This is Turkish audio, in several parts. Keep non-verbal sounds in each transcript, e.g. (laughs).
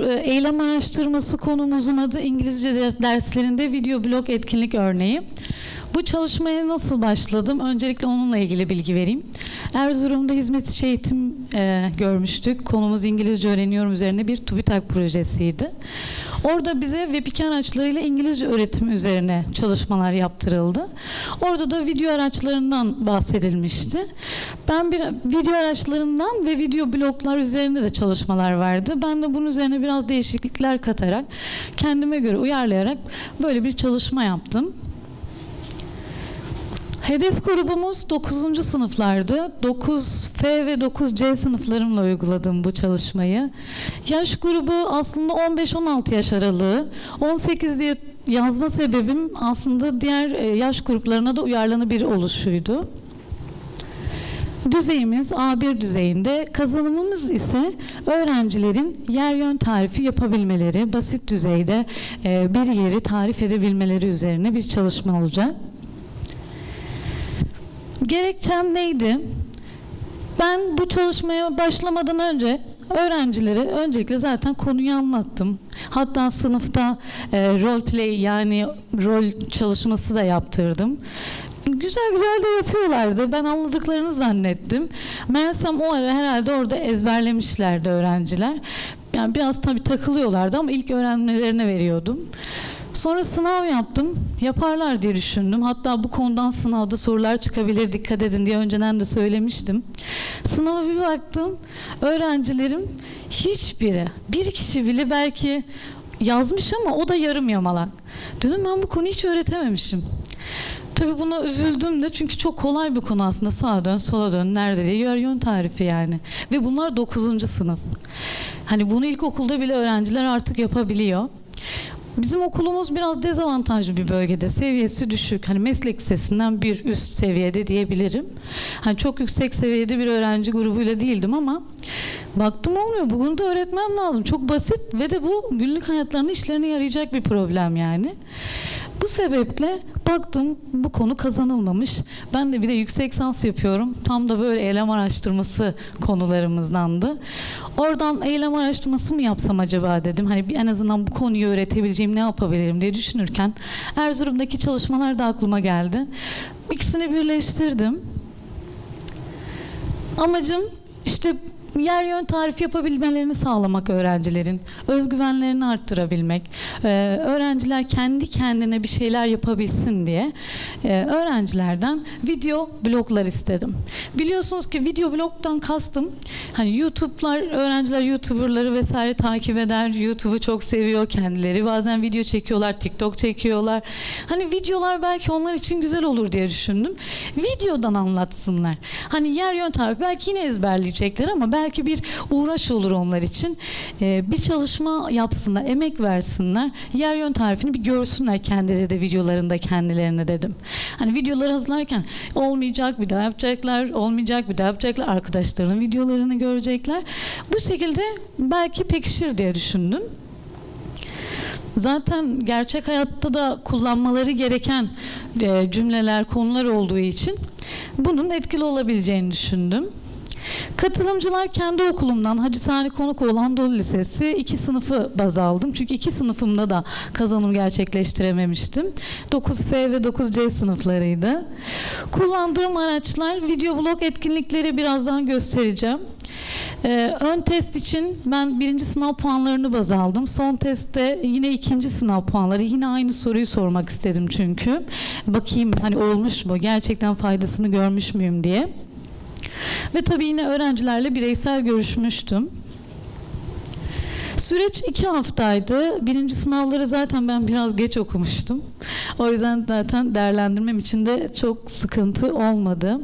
Pro- Eylem araştırması konumuzun adı İngilizce ders- derslerinde video blog etkinlik örneği. Bu çalışmaya nasıl başladım? Öncelikle onunla ilgili bilgi vereyim. Erzurum'da hizmet içi eğitim e, görmüştük. Konumuz İngilizce öğreniyorum üzerine bir TÜBİTAK projesiydi. Orada bize webcam araçlarıyla İngilizce öğretim üzerine çalışmalar yaptırıldı. Orada da video araçlarından bahsedilmişti. Ben bir video araçlarından ve video bloglar üzerinde de çalışmalar vardı. Ben de bunun üzerine biraz değişiklikler katarak kendime göre uyarlayarak böyle bir çalışma yaptım. Hedef grubumuz 9. sınıflardı. 9F ve 9C sınıflarımla uyguladım bu çalışmayı. Yaş grubu aslında 15-16 yaş aralığı. 18 diye yazma sebebim aslında diğer e, yaş gruplarına da uyarlanabilir oluşuydu. Düzeyimiz A1 düzeyinde, kazanımımız ise öğrencilerin yer yön tarifi yapabilmeleri, basit düzeyde e, bir yeri tarif edebilmeleri üzerine bir çalışma olacak. Gerekçem neydi? Ben bu çalışmaya başlamadan önce öğrencilere öncelikle zaten konuyu anlattım. Hatta sınıfta e, role play yani rol çalışması da yaptırdım. Güzel güzel de yapıyorlardı. Ben anladıklarını zannettim. Meğersem o ara herhalde orada ezberlemişlerdi öğrenciler. Yani biraz tabii takılıyorlardı ama ilk öğrenmelerine veriyordum. Sonra sınav yaptım. Yaparlar diye düşündüm. Hatta bu konudan sınavda sorular çıkabilir dikkat edin diye önceden de söylemiştim. Sınava bir baktım. Öğrencilerim hiçbiri, bir kişi bile belki yazmış ama o da yarım yamalak. Dedim ben bu konuyu hiç öğretememişim. Tabii buna üzüldüm de çünkü çok kolay bir konu aslında. Sağa dön, sola dön, nerede diye yer yön tarifi yani. Ve bunlar 9. sınıf. Hani bunu ilkokulda bile öğrenciler artık yapabiliyor. Bizim okulumuz biraz dezavantajlı bir bölgede. Seviyesi düşük. Hani meslek lisesinden bir üst seviyede diyebilirim. Hani çok yüksek seviyede bir öğrenci grubuyla değildim ama baktım olmuyor. Bugün de öğretmem lazım. Çok basit ve de bu günlük hayatlarının işlerine yarayacak bir problem yani. Bu sebeple baktım bu konu kazanılmamış. Ben de bir de yüksek sans yapıyorum. Tam da böyle eylem araştırması konularımızdandı. Oradan eylem araştırması mı yapsam acaba dedim. Hani en azından bu konuyu öğretebileceğim ne yapabilirim diye düşünürken Erzurum'daki çalışmalar da aklıma geldi. İkisini birleştirdim. Amacım işte yer yön tarif yapabilmelerini sağlamak öğrencilerin, özgüvenlerini arttırabilmek, Ee, öğrenciler kendi kendine bir şeyler yapabilsin diye e, öğrencilerden video bloglar istedim. Biliyorsunuz ki video blogdan kastım hani YouTube'lar, öğrenciler YouTuber'ları vesaire takip eder, YouTube'u çok seviyor kendileri. Bazen video çekiyorlar, TikTok çekiyorlar. Hani videolar belki onlar için güzel olur diye düşündüm. Videodan anlatsınlar. Hani yer yön tarifi belki yine ezberleyecekler ama belki bir uğraş olur onlar için. Ee, bir çalışma yapsınlar, emek versinler. Yer yön tarifini bir görsünler kendileri de videolarında kendilerine dedim. Hani videoları hazırlarken olmayacak bir daha yapacaklar, olmayacak bir daha yapacaklar. Arkadaşlarının videolarını görecekler. Bu şekilde belki pekişir diye düşündüm. Zaten gerçek hayatta da kullanmaları gereken e, cümleler, konular olduğu için bunun etkili olabileceğini düşündüm. Katılımcılar kendi okulumdan Hacı Sani Konukoğlu Anadolu Lisesi iki sınıfı baz aldım. Çünkü iki sınıfımda da kazanım gerçekleştirememiştim. 9F ve 9C sınıflarıydı. Kullandığım araçlar video blog etkinlikleri birazdan göstereceğim. Ee, ön test için ben birinci sınav puanlarını baz aldım. Son testte yine ikinci sınav puanları. Yine aynı soruyu sormak istedim çünkü. Bakayım hani olmuş mu, gerçekten faydasını görmüş müyüm diye. Ve tabii yine öğrencilerle bireysel görüşmüştüm. Süreç iki haftaydı. Birinci sınavları zaten ben biraz geç okumuştum. O yüzden zaten değerlendirmem için de çok sıkıntı olmadı.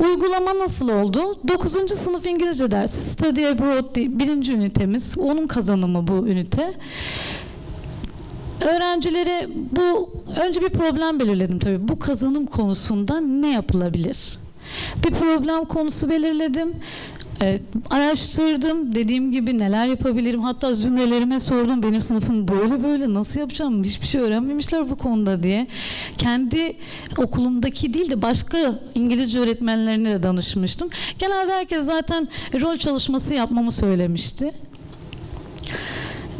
Uygulama nasıl oldu? 9. sınıf İngilizce dersi Study Abroad birinci ünitemiz. Onun kazanımı bu ünite. Öğrencilere bu önce bir problem belirledim tabii. Bu kazanım konusunda ne yapılabilir? Bir problem konusu belirledim. Evet, araştırdım. Dediğim gibi neler yapabilirim. Hatta zümrelerime sordum. Benim sınıfım böyle böyle nasıl yapacağım? Hiçbir şey öğrenmemişler bu konuda diye. Kendi okulumdaki değil de başka İngilizce öğretmenlerine de danışmıştım. Genelde herkes zaten rol çalışması yapmamı söylemişti.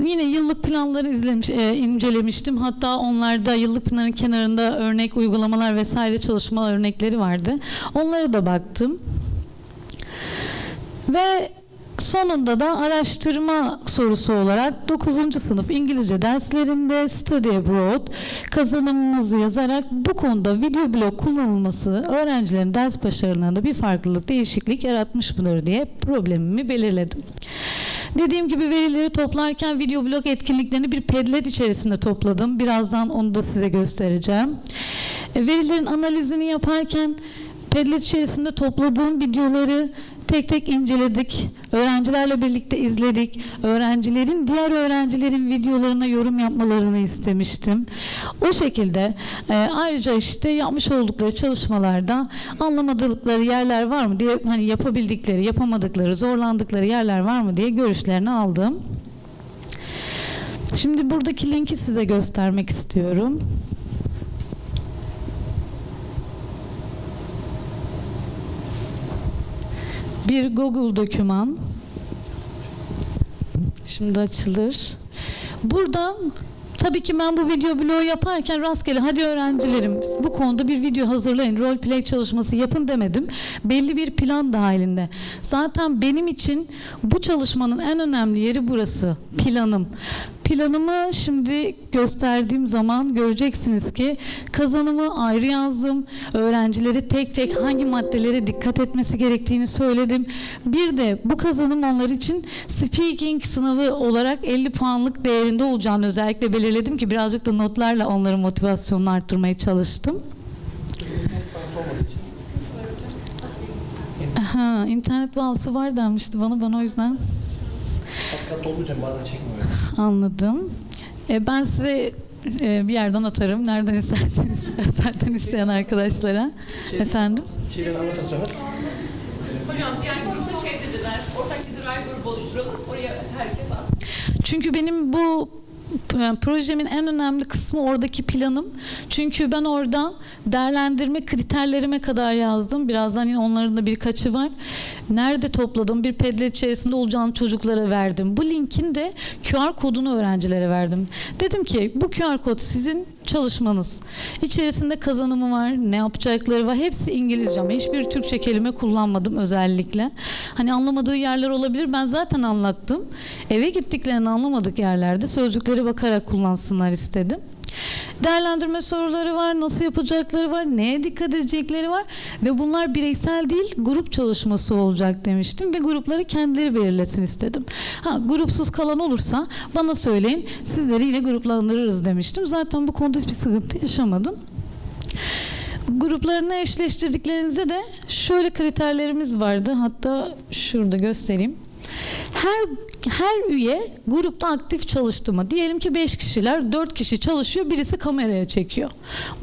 Yine yıllık planları izlemiş, e, incelemiştim. Hatta onlarda yıllık planların kenarında örnek uygulamalar vesaire çalışma örnekleri vardı. Onlara da baktım. Ve sonunda da araştırma sorusu olarak 9. sınıf İngilizce derslerinde study abroad kazanımımızı yazarak bu konuda video blog kullanılması öğrencilerin ders başarılarında bir farklılık, değişiklik yaratmış mıdır diye problemimi belirledim. Dediğim gibi verileri toplarken video blog etkinliklerini bir pedlet içerisinde topladım. Birazdan onu da size göstereceğim. E, Verilerin analizini yaparken pedlet içerisinde topladığım videoları tek tek inceledik. Öğrencilerle birlikte izledik. Öğrencilerin diğer öğrencilerin videolarına yorum yapmalarını istemiştim. O şekilde e, ayrıca işte yapmış oldukları çalışmalarda anlamadıkları yerler var mı diye hani yapabildikleri, yapamadıkları, zorlandıkları yerler var mı diye görüşlerini aldım. Şimdi buradaki linki size göstermek istiyorum. Bir Google doküman. Şimdi açılır. Burada tabii ki ben bu video bloğu yaparken rastgele hadi öğrencilerim bu konuda bir video hazırlayın, role play çalışması yapın demedim. Belli bir plan dahilinde. Zaten benim için bu çalışmanın en önemli yeri burası. Planım. Planımı şimdi gösterdiğim zaman göreceksiniz ki kazanımı ayrı yazdım. Öğrencileri tek tek hangi maddelere dikkat etmesi gerektiğini söyledim. Bir de bu kazanım onlar için speaking sınavı olarak 50 puanlık değerinde olacağını özellikle belirledim ki birazcık da notlarla onların motivasyonunu arttırmaya çalıştım. Aha, internet bağlısı var denmişti bana. Bana o yüzden Kat kat olunca bazen çekmiyor. Anladım. E, ben size e, bir yerden atarım. Nereden isterseniz. (laughs) Zaten isteyen arkadaşlara. Efendim? Çiğden anlatırsanız. Hocam diğer grupta şey dediler, ortak bir drive grubu oluşturalım, oraya herkes atsın. Çünkü benim bu projemin en önemli kısmı oradaki planım. Çünkü ben orada değerlendirme kriterlerime kadar yazdım. Birazdan yine onların da birkaçı var. Nerede topladım? Bir pedlet içerisinde olacağını çocuklara verdim. Bu linkin de QR kodunu öğrencilere verdim. Dedim ki bu QR kod sizin çalışmanız. İçerisinde kazanımı var, ne yapacakları var. Hepsi İngilizce ama hiçbir Türkçe kelime kullanmadım özellikle. Hani anlamadığı yerler olabilir. Ben zaten anlattım. Eve gittiklerini anlamadık yerlerde sözcükleri bakarak kullansınlar istedim. Değerlendirme soruları var, nasıl yapacakları var, neye dikkat edecekleri var ve bunlar bireysel değil grup çalışması olacak demiştim ve grupları kendileri belirlesin istedim. Ha grupsuz kalan olursa bana söyleyin sizleri yine gruplandırırız demiştim. Zaten bu konuda hiçbir sıkıntı yaşamadım. Gruplarını eşleştirdiklerinizde de şöyle kriterlerimiz vardı. Hatta şurada göstereyim. Her her üye grupta aktif çalıştı mı? Diyelim ki 5 kişiler, 4 kişi çalışıyor, birisi kameraya çekiyor.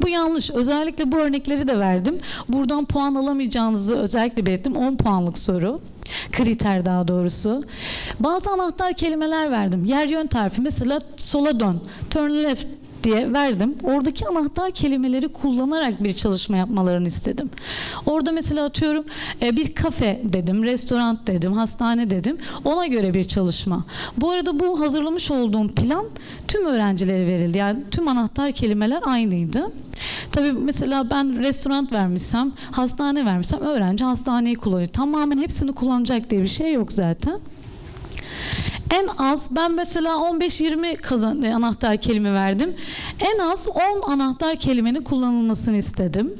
Bu yanlış. Özellikle bu örnekleri de verdim. Buradan puan alamayacağınızı özellikle belirttim. 10 puanlık soru. Kriter daha doğrusu. Bazı anahtar kelimeler verdim. Yer yön tarifi mesela sola dön, turn left diye verdim. Oradaki anahtar kelimeleri kullanarak bir çalışma yapmalarını istedim. Orada mesela atıyorum e, bir kafe dedim, restoran dedim, hastane dedim. Ona göre bir çalışma. Bu arada bu hazırlamış olduğum plan tüm öğrencilere verildi. Yani tüm anahtar kelimeler aynıydı. Tabii mesela ben restoran vermişsem, hastane vermişsem öğrenci hastaneyi kullanıyor. Tamamen hepsini kullanacak diye bir şey yok zaten. En az ben mesela 15-20 kazan, e, anahtar kelime verdim. En az 10 anahtar kelimenin kullanılmasını istedim.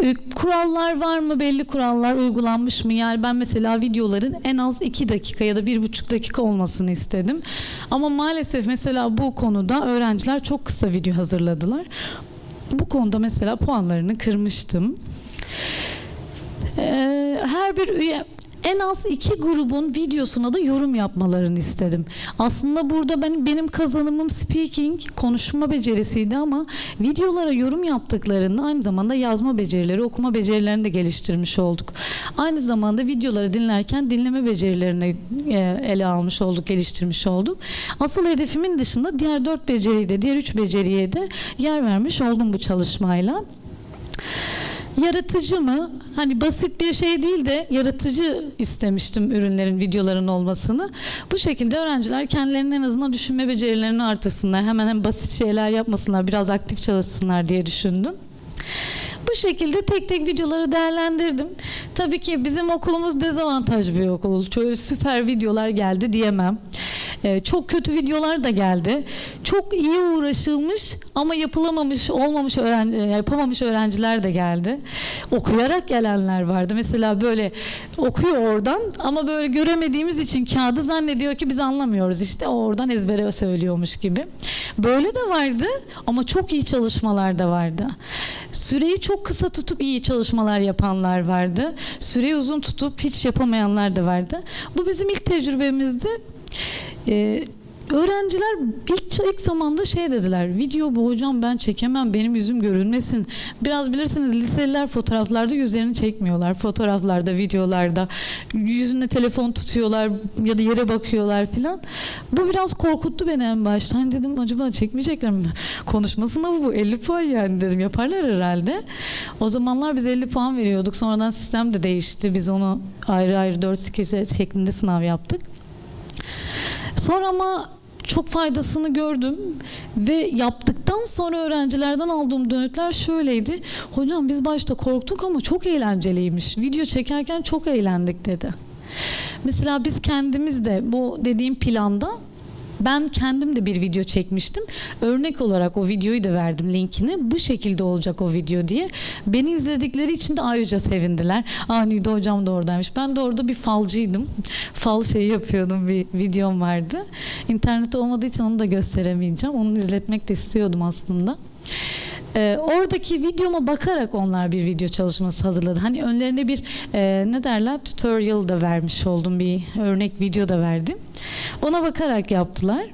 E, Kurallar var mı? Belli kurallar uygulanmış mı? Yani ben mesela videoların en az 2 dakika ya da 1,5 dakika olmasını istedim. Ama maalesef mesela bu konuda öğrenciler çok kısa video hazırladılar. Bu konuda mesela puanlarını kırmıştım. Ee, her bir üye en az iki grubun videosuna da yorum yapmalarını istedim. Aslında burada benim benim kazanımım speaking, konuşma becerisiydi ama videolara yorum yaptıklarında aynı zamanda yazma becerileri, okuma becerilerini de geliştirmiş olduk. Aynı zamanda videoları dinlerken dinleme becerilerini e, ele almış olduk, geliştirmiş olduk. Asıl hedefimin dışında diğer dört beceriyi de, diğer üç beceriye de yer vermiş oldum bu çalışmayla. Yaratıcı mı? Hani basit bir şey değil de yaratıcı istemiştim ürünlerin, videoların olmasını. Bu şekilde öğrenciler kendilerinin en azından düşünme becerilerini artırsınlar. Hemen hem basit şeyler yapmasınlar, biraz aktif çalışsınlar diye düşündüm. Bu şekilde tek tek videoları değerlendirdim. Tabii ki bizim okulumuz dezavantaj bir okul. Şöyle süper videolar geldi diyemem. Ee, çok kötü videolar da geldi. Çok iyi uğraşılmış ama yapılamamış, olmamış öğren e, yapamamış öğrenciler de geldi. Okuyarak gelenler vardı. Mesela böyle okuyor oradan ama böyle göremediğimiz için kağıdı zannediyor ki biz anlamıyoruz. İşte oradan ezbere söylüyormuş gibi. Böyle de vardı ama çok iyi çalışmalar da vardı. Süreyi çok kısa tutup iyi çalışmalar yapanlar vardı. Süreyi uzun tutup hiç yapamayanlar da vardı. Bu bizim ilk tecrübemizdi. Ee, öğrenciler ilk, ilk zamanda şey dediler. Video bu hocam ben çekemem benim yüzüm görünmesin. Biraz bilirsiniz liseliler fotoğraflarda yüzlerini çekmiyorlar. Fotoğraflarda, videolarda yüzünde telefon tutuyorlar ya da yere bakıyorlar filan. Bu biraz korkuttu beni en başta. Hani dedim acaba çekmeyecekler mi? Konuşmasında bu, bu 50 puan yani dedim yaparlar herhalde. O zamanlar biz 50 puan veriyorduk. Sonradan sistem de değişti. Biz onu ayrı ayrı 4 skeç şeklinde sınav yaptık. Sonra ama çok faydasını gördüm ve yaptıktan sonra öğrencilerden aldığım dönütler şöyleydi. Hocam biz başta korktuk ama çok eğlenceliymiş. Video çekerken çok eğlendik dedi. Mesela biz kendimiz de bu dediğim planda ben kendim de bir video çekmiştim. Örnek olarak o videoyu da verdim linkini. Bu şekilde olacak o video diye. Beni izledikleri için de ayrıca sevindiler. Aa Nida hocam da oradaymış. Ben de orada bir falcıydım. Fal şeyi yapıyordum bir videom vardı. İnternette olmadığı için onu da gösteremeyeceğim. Onu izletmek de istiyordum aslında. Ee, oradaki videoma bakarak onlar bir video çalışması hazırladı. Hani önlerine bir e, ne derler tutorial da vermiş oldum bir örnek video da verdim. Ona bakarak yaptılar.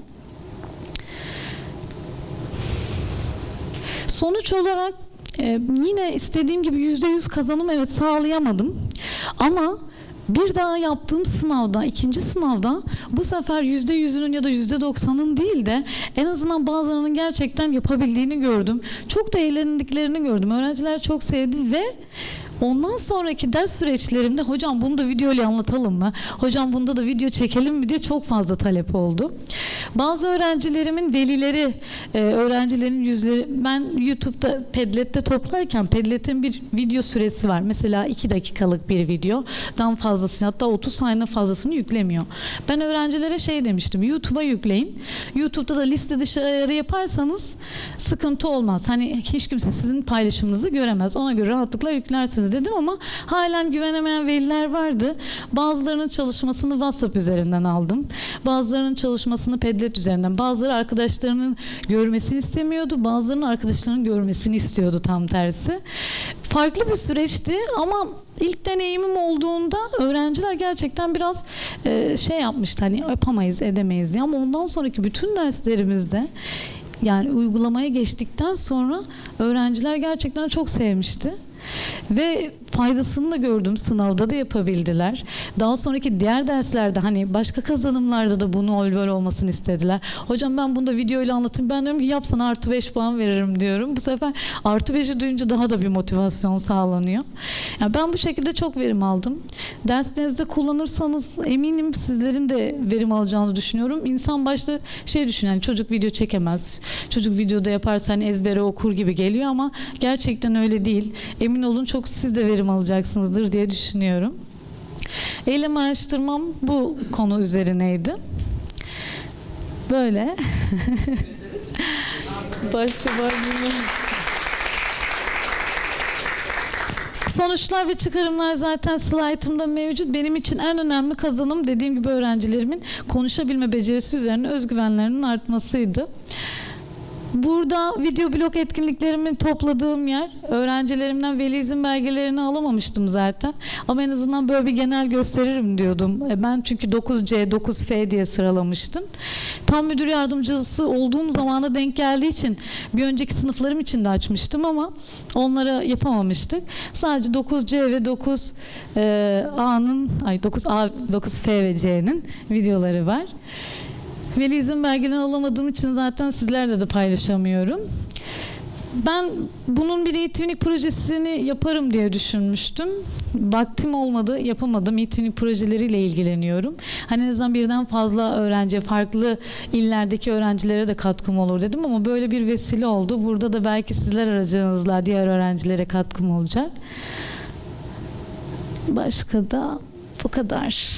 Sonuç olarak e, yine istediğim gibi yüzde yüz kazanım evet sağlayamadım. Ama bir daha yaptığım sınavda, ikinci sınavda bu sefer yüzde yüzünün ya da yüzde doksanın değil de en azından bazılarının gerçekten yapabildiğini gördüm. Çok da eğlendiklerini gördüm. Öğrenciler çok sevdi ve Ondan sonraki ders süreçlerimde hocam bunu da video ile anlatalım mı? Hocam bunda da video çekelim mi diye çok fazla talep oldu. Bazı öğrencilerimin velileri, e, öğrencilerin yüzleri ben YouTube'da Padlet'te toplarken Padlet'in bir video süresi var. Mesela 2 dakikalık bir videodan fazlasını hatta 30 saniye fazlasını yüklemiyor. Ben öğrencilere şey demiştim. YouTube'a yükleyin. YouTube'da da liste dışı ayarı yaparsanız sıkıntı olmaz. Hani hiç kimse sizin paylaşımınızı göremez. Ona göre rahatlıkla yüklersiniz dedim ama halen güvenemeyen veliler vardı. Bazılarının çalışmasını WhatsApp üzerinden aldım. Bazılarının çalışmasını Padlet üzerinden. Bazıları arkadaşlarının görmesini istemiyordu. Bazılarının arkadaşlarının görmesini istiyordu tam tersi. Farklı bir süreçti ama ilk deneyimim olduğunda öğrenciler gerçekten biraz e, şey yapmıştı hani yapamayız edemeyiz diye ama ondan sonraki bütün derslerimizde yani uygulamaya geçtikten sonra öğrenciler gerçekten çok sevmişti. Ve faydasını da gördüm. Sınavda da yapabildiler. Daha sonraki diğer derslerde hani başka kazanımlarda da bunu ol böyle olmasını istediler. Hocam ben bunu da videoyla anlatayım. Ben diyorum ki yapsan artı 5 puan veririm diyorum. Bu sefer artı 5'i duyunca daha da bir motivasyon sağlanıyor. Yani ben bu şekilde çok verim aldım. Derslerinizde kullanırsanız eminim sizlerin de verim alacağını düşünüyorum. İnsan başta şey düşünüyor yani çocuk video çekemez. Çocuk videoda yaparsa hani ezbere okur gibi geliyor ama gerçekten öyle değil. Emin olun çok siz de verim alacaksınızdır diye düşünüyorum. Eylem araştırmam bu konu üzerineydi. Böyle. (laughs) Başka var mı? Sonuçlar ve çıkarımlar zaten slaytımda mevcut. Benim için en önemli kazanım dediğim gibi öğrencilerimin konuşabilme becerisi üzerine özgüvenlerinin artmasıydı. Burada video blog etkinliklerimi topladığım yer. Öğrencilerimden veli izin belgelerini alamamıştım zaten. Ama en azından böyle bir genel gösteririm diyordum. E, Ben çünkü 9C, 9F diye sıralamıştım. Tam müdür yardımcısı olduğum zamana denk geldiği için bir önceki sınıflarım için de açmıştım ama onlara yapamamıştık. Sadece 9C ve 9 e, ay 9A, 9F ve C'nin videoları var. Veli izin belgelerini alamadığım için zaten sizlerle de paylaşamıyorum. Ben bunun bir eğitimlik projesini yaparım diye düşünmüştüm. Vaktim olmadı, yapamadım. Eğitimlik projeleriyle ilgileniyorum. Hani en azından birden fazla öğrenci, farklı illerdeki öğrencilere de katkım olur dedim ama böyle bir vesile oldu. Burada da belki sizler aracınızla diğer öğrencilere katkım olacak. Başka da bu kadar.